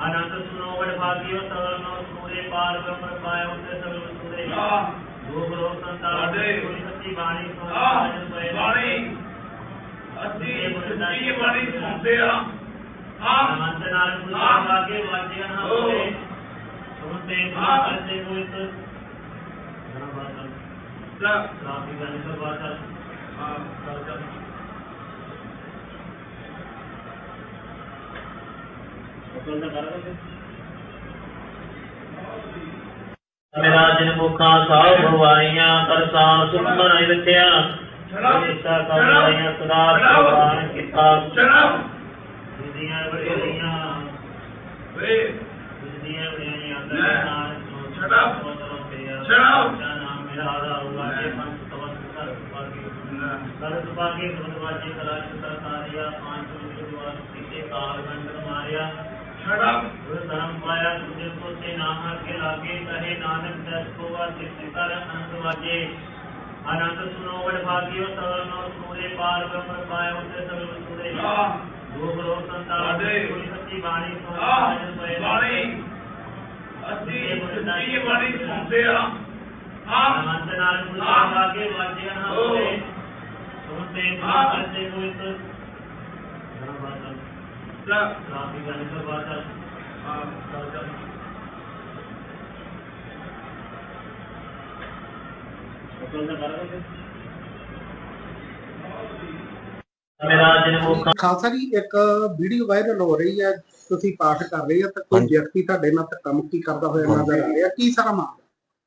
ਕਰ ਤੇ ਕਰ ਆਨੰਦ ਸੁਨੋ ਵਡ ਭਾਗਿਓ ਸਵਰ ਨੋ ਸੂਰੇ ਪਾਰ ਬ੍ਰਹਮ ਪਾਇਓ ਤੇ ਸਗਲ ਸੂਰੇ ਲੋਕ ਲੋਕ ਸੰਤਾਨ। ਕੋਈ ਸੱਚੀ ਬਾਣੀ ਪਏ ਬਾਣੀ। ਅਸੀਂ ਸੱਚੀ ਬਾਣੀ ਸੁਣਦੇ ਆ। ਅਨੰਦ ਨਾਲ ਗੁਰੂ ਹਾਂ। ਲਾਗੇ ਵਾਜੇ ਨਾ ਓ। ਹੋਏ ਸੁਣਤੇ ਹਾਂ। ਕਰਦੇ ਕੋਈ ਤੋ ਧੰਨਵਾਦ ਲੈ। ਰਾਤੀ ਗੱਲ ਕਰਵਾਤਾ ਆ ਮੇਰਾ ਜਿਨ ਮੁਖਾਂ ਸਾਹ ਭਵਾਈਆਂ ਕਰਸਾਂ ਸੁਖ ਮਨ ਵਿਦਿਆ ਸ਼ਰਾਬ ਜਿਸਾ ਕਮਾਈਆਂ ਸਦਾ ਪ੍ਰਵਾਨ ਕੀਤਾ ਸ਼ਰਾਬ ਜਿੰਦੀਆਂ ਬੜੀਆਂ ਵੇ ਜਿੰਦੀਆਂ ਬੜੀਆਂ ਲੈ। ਨਾਲ ਸ਼ਰਾਬ। ਸ਼ਰਾਬ। ਨਾਮ ਮੇਰਾ ਆਦਾ ਹੁਆ ਜੇ ਪੰਜ ਤਵਤ ਕਰ ਪਾਗੇ ਸਰਦ ਪਾਗੇ ਸਰਦ ਵਾਜੇ ਕਲਾ ਚਿਤਾ ਸਾਰਿਆ ਪੰਜ ਗੁਰਵਾਸ ਕੀਤੇ ਕਾਲ ਗੰਡਨ ਮਾਰਿਆ ਧਰਮ ਪਾਇਆ ਤੁਝੇ ਕੋ ਤੇ ਨਾਮ ਕੇ ਲਾਗੇ ਕਹੇ ਨਾਨਕ ਦਸ ਕੋ ਵਾ ਸਿੱਖ ਕਰ ਅਨੰਦ ਵਾਜੇ ਆਨੰਦ ਸੁਨੋ ਵਡ ਭਾਗਿਓ ਸਵਰ ਨੋ ਸੂਰੇ ਪਾਰ ਬ੍ਰਹਮ ਪਾਇਓ ਤੇ ਸਗਲ ਸੂਰੇ ਲੋਕ ਲੋਕ ਸੰਤਾਨ। ਕੋਈ ਸੱਚੀ ਬਾਣੀ ਸੁਣ ਆ ਸਾਜਨ ਪਏ ਬਾਣੀ। ਅਸੀਂ ਸੱਚੀ ਬਾਣੀ ਸੁਣਦੇ ਆ। ਆਨੰਦ ਨਾਲ ਗੁਰੂ ਹਾਂ। ਲਾਗੇ ਵਾਜੇ ਨਾ ਓ। ਹੋਏ ਸੁਣਤੇ ਹਾਂ। ਗੁਰੂ ਕਰਦੇ ਕੋਈ ਤੋ ਧੰਨਵਾਦ ਲੈ ਰਾਤੀ ਗੱਲ ਕਰਵਾਤਾ ਆ ਮੇਰਾ ਜਿਨ ਮੁਖਾਂ ਖਾਲਸਾ ਜੀ ਇੱਕ ਵੀਡੀਓ ਵਾਇਰਲ ਹੋ ਰਹੀ ਹੈ ਤੁਸੀਂ ਪਾਠ ਕਰ ਰਹੇ ਹੋ ਤਾਂ ਕੋਈ ਹਾਂਜੀ। ਵਿਅਕਤੀ ਤੁਹਾਡੇ ਨਾਲ ਧੱਕਾ ਮੁੱਕੀ ਕਰਦਾ ਹੋਇਆ ਨਜ਼ਰ ਆ ਰਿਹਾ? ਕੀ ਸਾਰਾ ਮਾਮਲਾ?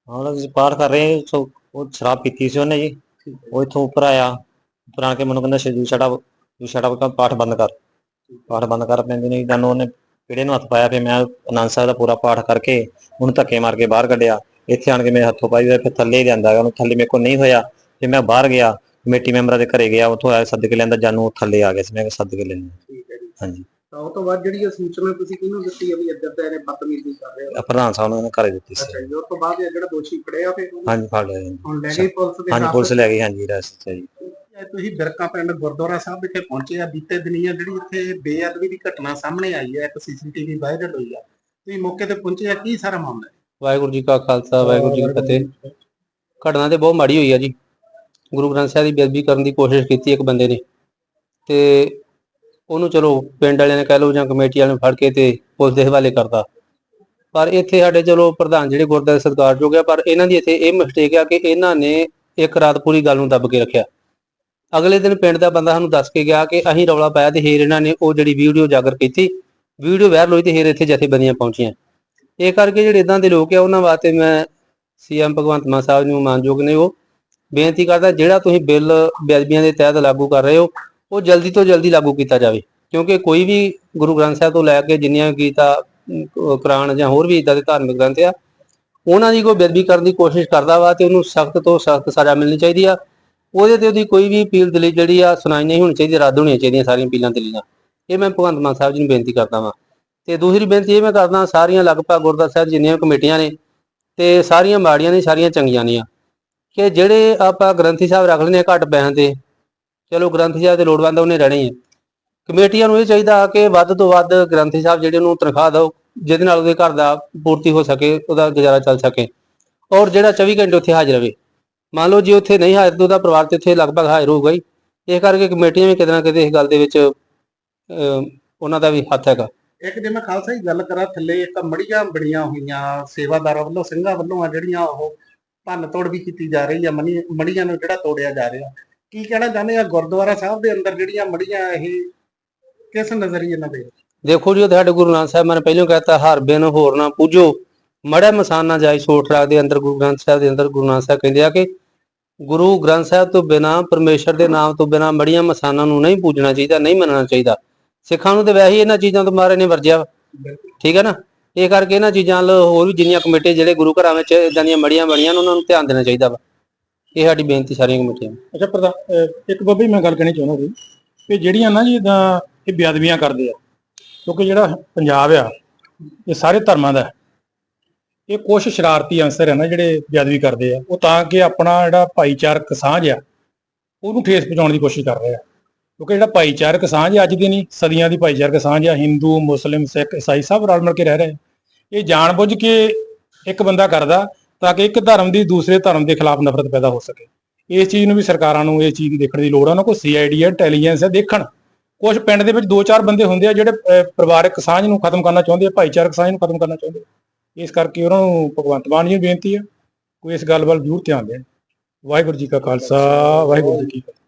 ਹਾਂ ਅਸੀਂ ਪਾਠ ਕਰ ਰਹੇ ਹਾਂ ਸੋ ਉਹ ਸ਼ਰਾਬ ਪੀਤੀ ਸੀ ਉਹਨੇ ਜੀ। ਉਹ ਇੱਥੋਂ ਉੱਪਰ ਆਇਆ ਉੱਪਰ ਆ ਕੇ ਮੈਨੂੰ ਕਹਿੰਦਾ ਸ਼ਜੂ ਛੜਾ ਤੂੰ ਛੜਾ ਕਾ ਪਾਠ ਬੰਦ ਕਰ। ਪਾਠ ਬੰਦ ਕਰ ਪੈਂਦੇ ਨੇ ਜਦੋਂ ਉਹਨੇ ਪੀੜੇ ਨੂੰ ਹੱਥ ਪਾਇਆ ਫਿਰ ਮੈਂ ਆਨੰਦ ਸਾਹਿਬ ਦਾ ਪੂਰਾ ਪਾਠ ਕਰਕੇ ਉਹਨੂੰ ਧੱਕੇ ਮਾਰ ਕੇ ਬਾਹਰ ਕੱਢਿਆ। ਇੱਥੇ ਆਣ ਕੇ ਮੇਰੇ ਹੱਥੋਂ ਪਾਈ ਹੋਇਆ, ਫਿਰ ਥੱਲੇ ਹੀ ਲਿਆਂਦਾ ਉਹਨੂੰ ਥੱਲੇ ਮੇਰੇ ਕੋਲ ਨਹੀਂ ਹੋਇਆ। ਫਿਰ ਮੈਂ ਬਾਹਰ ਗਿਆ ਕਮੇਟੀ ਮੈਂਬਰਾਂ ਦੇ ਘਰੇ ਗਿਆ ਉੱਥੋਂ ਆਇਆ ਸੱਦ ਕੇ ਲਿਆਂਦਾ ਜਾਨੂੰ ਉਹ ਥੱਲੇ ਆ ਗਿਆ ਸੀ। ਮੈਂ ਸੱਦ ਕੇ ਲੈਂਦਾ। ਠੀਕ ਹੈ ਜੀ। ਹਾਂਜੀ। ਤਾਂ ਉਹ ਤੋਂ ਬਾਅਦ ਜਿਹੜੀ ਇਹ ਸੂਚਨਾ ਤੁਸੀਂ ਕਿਹਨੂੰ ਦਿੱਤੀ ਹੈ ਵੀ ਇੱਧਰ ਇਹਨੇ ਬਦਤਮੀਜ਼ੀ ਕਰ ਰਿਹਾ ਪ੍ਰਧਾਨ ਸਾਹਿਬ ਨੇ ਘਰੇ ਦਿੱਤੀ ਅੱਛਾ ਸੀ ਜੀ ਉਸ ਤੋਂ ਬਾਅਦ ਇਹ ਜਿਹੜਾ ਦੋਸ਼ੀ ਫੜਿਆ ਫਿਰ ਉਹਨੂੰ? ਹਾਂਜੀ ਫੜ ਲਿਆ ਜੀ। ਹੁਣ ਲੈ ਗਈ ਪੁਲਿਸ ਦੇ ਹਾਂਜੀ? ਪੁਲਿਸ ਲੈ ਗਈ ਹਾਂਜੀ ਰਸਤੇ ਜੀ ਇਹ ਤੁਸੀਂ ਬਿਰਕਾ ਪਿੰਡ ਗੁਰਦੁਆਰਾ ਸਾਹਿਬ ਵਿਖੇ ਪਹੁੰਚੇ ਆ। ਬੀਤੇ ਦਿਨੀਆਂ ਜਿਹੜੀ ਇੱਥੇ ਬੇਅਦਬੀ ਦੀ ਘਟਨਾ ਸਾਹਮਣੇ ਆਈ ਹੈ, ਇੱਕ ਸੀਸੀਟੀਵੀ ਵਾਇਰਲ ਹੋਈ ਆ। ਤੁਸੀਂ ਮੌਕੇ ਤੇ ਪਹੁੰਚੇ ਆ, ਕੀ ਸਾਰਾ ਮਾਮਲਾ ਹੈ? ਵਾਹਿਗੁਰੂ ਜੀ ਕਾ ਖਾਲਸਾ, ਵਾਹਿਗੁਰੂ ਜੀ ਕੀ ਫਤਿਹ। ਘਟਨਾ ਤੇ ਬਹੁਤ ਮਾੜੀ ਹੋਈ ਆ ਜੀ। ਗੁਰੂ ਗ੍ਰੰਥ ਸਾਹਿਬ ਦੀ ਬੇਅਦਬੀ ਕਰਨ ਦੀ ਕੋਸ਼ਿਸ਼ ਕੀਤੀ ਇੱਕ ਬੰਦੇ ਨੇ। ਤੇ ਉਹਨੂੰ ਚਲੋ ਪਿੰਡ ਵਾਲਿਆਂ ਨੇ ਕਹਿ ਲਓ ਜਾਂ ਕਮੇਟੀ ਵਾਲਿਆਂ ਨੇ ਫੜ ਕੇ ਤੇ ਪੁਲਿਸ ਦੇ ਹਵਾਲੇ ਕਰਤਾ। ਪਰ ਇੱਥੇ ਸਾਡੇ ਚਲੋ ਪ੍ਰਧਾਨ ਜਿਹੜੇ ਗੁਰਦੁਆਰੇ ਸਤਿਕਾਰਯੋਗ ਆ, ਪਰ ਇਹਨਾਂ ਦੀ ਇੱਥੇ ਇਹ ਮਿਸਟੇਕ ਆ ਕਿ ਇਹਨਾਂ ਨੇ ਇੱਕ ਰਾਤ ਪੂਰੀ ਗੱਲ ਨੂੰ ਦੱਬ ਕੇ ਰੱਖਿਆ। ਅਗਲੇ ਦਿਨ ਪਿੰਡ ਦਾ ਬੰਦਾ ਸਾਨੂੰ ਦੱਸ ਕੇ ਗਿਆ ਕਿ ਅਸੀਂ ਰੌਲਾ ਪਾਇਆ ਤੇ ਹੇਰ ਇਹਨਾਂ ਨੇ ਉਹ ਜਿਹੜੀ ਵੀਡੀਓ ਜਾਗਰ ਕੀਤੀ ਵੀਡੀਓ ਵਾਇਰਲ ਹੋਈ ਤੇ ਹੇਰ ਇੱਥੇ ਜਥੇਬੰਦੀਆਂ ਪਹੁੰਚੀਆਂ। ਇਹ ਕਰਕੇ ਜਿਹੜੇ ਇਦਾਂ ਦੇ ਲੋਕ ਆ ਉਹਨਾਂ ਵਾਸਤੇ ਮੈਂ ਸੀਐਮ ਭਗਵੰਤ ਮਾਨ ਸਾਹਿਬ ਨੂੰ ਮਾਨਯੋਗ ਨੇ ਉਹ ਬੇਨਤੀ ਕਰਦਾ ਜਿਹੜਾ ਤੁਸੀਂ ਬਿੱਲ ਬੇਅਦਬੀਆਂ ਦੇ ਤਹਿਤ ਲਾਗੂ ਕਰ ਰਹੇ ਹੋ ਉਹ ਜਲਦੀ ਤੋਂ ਜਲਦੀ ਲਾਗੂ ਕੀਤਾ ਜਾਵੇ। ਕਿਉਂਕਿ ਕੋਈ ਵੀ ਗੁਰੂ ਗ੍ਰੰਥ ਸਾਹਿਬ ਤੋਂ ਲੈ ਕੇ ਜਿੰਨੀਆਂ ਵੀ ਗੀਤਾ ਅਮ, ਕੁਰਾਨ ਜਾਂ ਹੋਰ ਵੀ ਇਦਾਂ ਦੇ ਧਾਰਮਿਕ ਗ੍ਰੰਥ ਆ ਉਹਨਾਂ ਦੀ ਕੋਈ ਬੇਅਦਬੀ ਕਰਨ ਦੀ ਕੋਸ਼ਿਸ਼ ਕਰਦਾ ਵਾ ਤੇ ਉਹਨੂੰ ਸਖਤ ਤੋਂ ਸਖਤ ਸਜ਼ਾ ਮਿਲਣੀ ਚਾਹੀਦੀ ਆ। ਉਹਦੇ ਤੇ ਉਹਦੀ ਕੋਈ ਵੀ ਅਪੀਲ ਦਲੀ ਜਿਹੜੀ ਆ, ਸੁਣਾਈ ਨਹੀਂ ਹੋਣੀ ਚਾਹੀਦੀ, ਰੱਦ ਹੋਣੀਆਂ ਚਾਹੀਦੀਆਂ ਸਾਰੀਆਂ ਅਪੀਲਾਂ, ਦਲੀਲਾਂ। ਇਹ ਮੈਂ ਭਗਵੰਤ ਮਾਨ ਸਾਹਿਬ ਜੀ ਨੂੰ ਬੇਨਤੀ ਕਰਦਾ ਵਾਂ। ਤੇ ਦੂਸਰੀ ਬੇਨਤੀ ਇਹ ਮੈਂ ਕਰਦਾ, ਸਾਰੀਆਂ ਲਗਭਗ ਗੁਰਦੁਆਰਾ ਸਾਹਿਬ ਜਿੰਨੀਆਂ ਕਮੇਟੀਆਂ ਨੇ, ਤੇ ਸਾਰੀਆਂ ਮਾੜੀਆਂ ਨੇ, ਸਾਰੀਆਂ ਚੰਗੀਆਂ ਨੇ ਕਿ ਜਿਹੜੇ ਆਪਾਂ ਗ੍ਰੰਥੀ ਸਾਹਿਬ ਰੱਖ ਲੈਂਦੇ ਆ ਘੱਟ ਪੈਸਿਆਂ ਤੇ, ਚਲੋ ਗ੍ਰੰਥੀ ਸਾਹਿਬ ਦੇ ਲੋੜਵੰਦ ਉਹਨੇ ਰਹਿਣੇ ਹੀ ਆ। ਕਮੇਟੀਆਂ ਨੂੰ ਇਹ ਚਾਹੀਦਾ ਕਿ ਵੱਧ ਤੋਂ ਵੱਧ ਗ੍ਰੰਥੀ ਸਾਹਿਬ ਜਿਹੜੇ ਉਹਨੂੰ ਤਨਖਾਹ ਦਿਓ, ਜਿਹਦੇ ਨਾਲ ਉਹਦੇ ਘਰ ਦਾ ਪੂਰਤੀ ਹੋ ਸਕੇ, ਉਹਦਾ ਗੁਜ਼ਾਰਾ ਚੱਲ ਸਕੇ। ਔਰ ਜਿਹੜਾ 24 ਘੰਟੇ ਉੱਥੇ ਹਾਜ਼ਰ ਰਹੇ। ਮੰਨ ਲਓ ਜੇ ਉੱਥੇ ਨਹੀਂ ਹਾਜ਼ਰ ਤਾਂ ਉਹਦਾ ਪਰਿਵਾਰ ਤੇ ਉੱਥੇ ਲਗਭਗ ਹਾਜ਼ਰ ਹੋਊਗਾ ਹੀ। ਇਹ ਕਰਕੇ ਕਮੇਟੀਆਂ ਵੀ ਕਿਤੇ ਨਾ ਕਿਤੇ ਇਸ ਗੱਲ ਦੇ ਵਿੱਚ ਉਹਨਾਂ ਦਾ ਵੀ ਹੱਥ ਹੈਗਾ। ਇੱਕ ਜੇ ਮੈਂ ਖਾਲਸਾ ਜੀ ਗੱਲ ਕਰਾਂ ਥੱਲੇ ਇੱਕ ਮੜੀਆਂ ਬੜੀਆਂ ਹੋਈਆਂ ਸੇਵਾਦਾਰਾਂ ਵੱਲੋਂ ਸਿੰਘਾਂ ਵੱਲੋਂ ਆ ਜਿਹੜੀਆਂ ਉਹ ਭੰਨ ਤੋੜ ਵੀ ਕੀਤੀ ਜਾ ਰਹੀ ਆ ਮੜੀਆਂ ਨੂੰ ਜਿਹੜਾ ਤੋੜਿਆ ਜਾ ਰਿਹਾ। ਕੀ ਕਹਿਣਾ ਚਾਹੁੰਦੇ ਆ ਗੁਰਦੁਆਰਾ ਸਾਹਿਬ ਦੇ ਅੰਦਰ ਜਿਹੜੀਆਂ ਮੜੀਆਂ ਇਹ ਕਿਸ ਨਜ਼ਰੀਏ ਨਾਲ ਦੇ? ਦੇਖੋ ਜੀ ਉਹ ਸਾਡੇ ਗੁਰੂ ਨਾਨਕ ਸਾਹਿਬ ਨੇ ਪਹਿਲਾਂ ਕਹਿਤਾ ਹਰ ਬਿਨ ਹੋਰ ਨਾ ਪੂਜੋ। ਮੜਾ ਮਸਾਨ ਜਾਈ ਸੋਠ ਰਾਗ ਦੇ ਅੰਦਰ ਗੁਰੂ ਗ੍ਰੰਥ ਸਾਹਿਬ ਦੇ ਅੰਦਰ ਗੁਰੂ ਨਾਨਕ ਸਾਹਿਬ ਕਹਿੰਦੇ ਆ ਕਿ ਗੁਰੂ ਗ੍ਰੰਥ ਸਾਹਿਬ ਤੋਂ ਬਿਨਾ, ਪਰਮੇਸ਼ਰ ਦੇ ਨਾਮ ਤੋਂ ਬਿਨਾ ਮੜੀਆਂ ਮਸਾਨਾਂ ਨੂੰ ਨਹੀਂ ਪੂਜਣਾ ਚਾਹੀਦਾ, ਨਹੀਂ ਮੰਨਣਾ ਚਾਹੀਦਾ। ਸਿੱਖਾਂ ਨੂੰ ਤੇ ਵੈਸੇ ਹੀ ਇਹਨਾਂ ਚੀਜ਼ਾਂ ਤੋਂ ਮਾਰੇ ਨੇ ਵਰਜਿਆ। ਠੀਕ ਹੈ ਨਾ? ਇਹ ਕਰਕੇ ਇਹਨਾਂ ਚੀਜ਼ਾਂ ਵੱਲ ਹੋਰ ਵੀ ਜਿੰਨੀਆਂ ਕਮੇਟੀ ਜਿਹੜੇ ਗੁਰੂ ਘਰਾਂ ਵਿੱਚ ਇਦਾਂ ਦੀਆਂ ਮੜੀਆਂ ਬਣੀਆਂ ਨੇ, ਉਹਨਾਂ ਨੂੰ ਧਿਆਨ ਦੇਣਾ ਚਾਹੀਦਾ ਵਾ। ਇਹ ਸਾਡੀ ਬੇਨਤੀ ਸਾਰੀਆਂ ਕਮੇਟੀਆਂ ਨੂੰ। ਅੱਛਾ ਪ੍ਰਧਾਨ ਅਹ ਇੱਕ ਬੱਬੀ ਮੈਂ ਗੱਲ ਕਹਿਣੀ ਚਾਹੁੰਦਾ ਸੀ ਕਿ ਜਿਹੜੀਆਂ ਨਾ ਜੀ ਇਦਾਂ ਇਹ ਬੇਅਦਬੀਆਂ ਕਰਦੇ ਆ, ਕਿਉਂਕਿ ਜਿਹੜਾ ਪੰਜਾਬ ਆ, ਇਹ ਸਾਰੇ ਧਰਮਾਂ ਦਾ ਇਹ ਕੁਝ ਸ਼ਰਾਰਤੀ ਅੰਸਰ ਹੈ ਨਾ ਜਿਹੜੇ ਬੇਅਦਬੀ ਕਰਦੇ ਆ, ਉਹ ਤਾਂ ਕਿ ਆਪਣਾ ਜਿਹੜਾ ਭਾਈਚਾਰਕ ਸਾਂਝ ਆ, ਉਹਨੂੰ ਠੇਸ ਪਹੁੰਚਾਉਣ ਦੀ ਕੋਸ਼ਿਸ਼ ਕਰ ਰਹੇ ਆ। ਕਿਉਂਕਿ ਜਿਹੜਾ ਭਾਈਚਾਰਕ ਸਾਂਝ ਅੱਜ ਦੀ ਨਹੀਂ, ਸਦੀਆਂ ਦੀ ਭਾਈਚਾਰਕ ਸਾਂਝ ਆ, ਹਿੰਦੂ, ਮੁਸਲਿਮ, ਸਿੱਖ ਈਸਾਈ ਸਭ ਰਲ ਮਿਲ ਕੇ ਰਹਿ ਰਹੇ ਆ। ਇਹ ਜਾਣਬੁੱਝ ਕੇ ਇੱਕ ਬੰਦਾ ਕਰਦਾ ਤਾਂ ਕਿ ਇੱਕ ਧਰਮ ਦੀ ਦੂਸਰੇ ਧਰਮ ਦੇ ਖਿਲਾਫ ਨਫ਼ਰਤ ਪੈਦਾ ਹੋ ਸਕੇ। ਇਸ ਚੀਜ਼ ਨੂੰ ਵੀ ਸਰਕਾਰਾਂ ਨੂੰ ਇਹ ਚੀਜ਼ ਦੇਖਣ ਦੀ ਲੋੜ ਆ, ਉਹਨਾਂ ਕੋਲ ਸੀਆਈਡੀ ਹੈ ਇੰਟੈਲੀਜੈਂਸ ਹੈ ਦੇਖਣ। ਕੁਝ ਪਿੰਡ ਦੇ ਵਿੱਚ ਦੋ ਚਾਰ ਬੰਦੇ ਹੁੰਦੇ ਆ ਜਿਹੜੇ ਪਰਿਵਾਰਕ ਸਾਂਝ ਨੂੰ ਖਤਮ ਕਰਨਾ ਚਾਹੁੰਦੇ ਆ, ਭਾਈਚਾਰਕ ਸਾਂਝ ਨੂੰ ਖਤਮ ਕਰਨਾ ਚਾਹੁੰਦੇ ਆ। ਇਸ ਕਰਕੇ ਉਹਨਾਂ ਨੂੰ ਭਗਵੰਤ ਮਾਨ ਜੀ ਨੂੰ ਬੇਨਤੀ ਆ, ਕੋਈ ਇਸ ਗੱਲ ਵੱਲ ਜ਼ਰੂਰ ਧਿਆਨ ਦੇਣ। ਵਾਹਿਗੁਰੂ ਜੀ ਕਾ ਖਾਲਸਾ, ਵਾਹਿਗੁਰੂ ਜੀ ਕੀ ਫਤਿਹ।